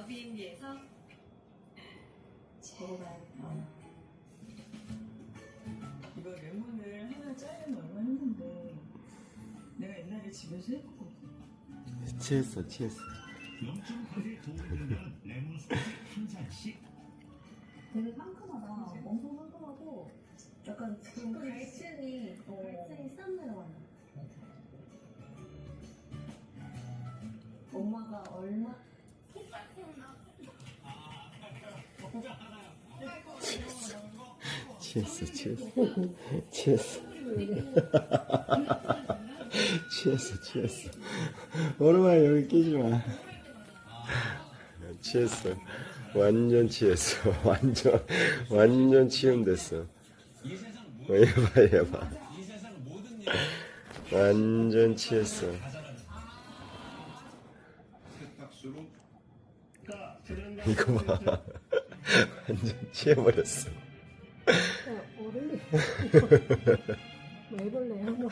비행기에서 먹어봐야겠다. 이거 레몬을 하나 짜려면 얼마 했는데 내가 옛날에 집에서 했거든. 취했어 취했어 염증 관리에 도움이 되는 레몬 스틱 한 잔씩 되게 상큼하다. 엄청 상큼하고 약간 그 갈증이 갈증이 싹 내려가요. 엄마가 얼마 취했어 취했어. 취했어. 취했어 취했어. 오랜만에 여기 끼지마. 취했어. 완전 취했어. 완전 완전 취음됐어. 어, 얘봐 얘봐. 완전 취했어. 이거 봐 완전 취해버렸어 어른이 왜? 뭐.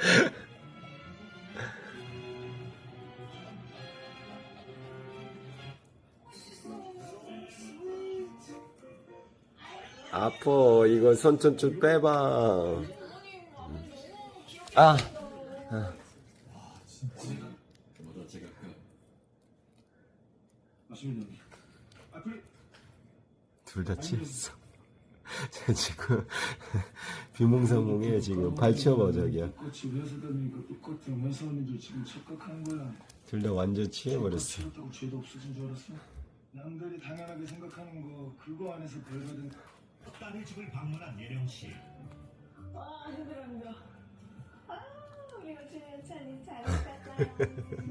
아파 이거 좀 빼봐 아 됩니다 아 그래 둘 다 취했어. 저 지금 비몽사몽해 지금 발치어봐 저기야. 꽃이 왜 서다니까 똑같은 회사원인들 지금 착각하는 거야 둘 다 완전 취해버렸어. 남들이 당연하게 생각하는 거 그거 안에서 벌거든 딸의 집을 방문한 예령 씨 아 힘들어. 아 우리 요즘에 잘 잘했다.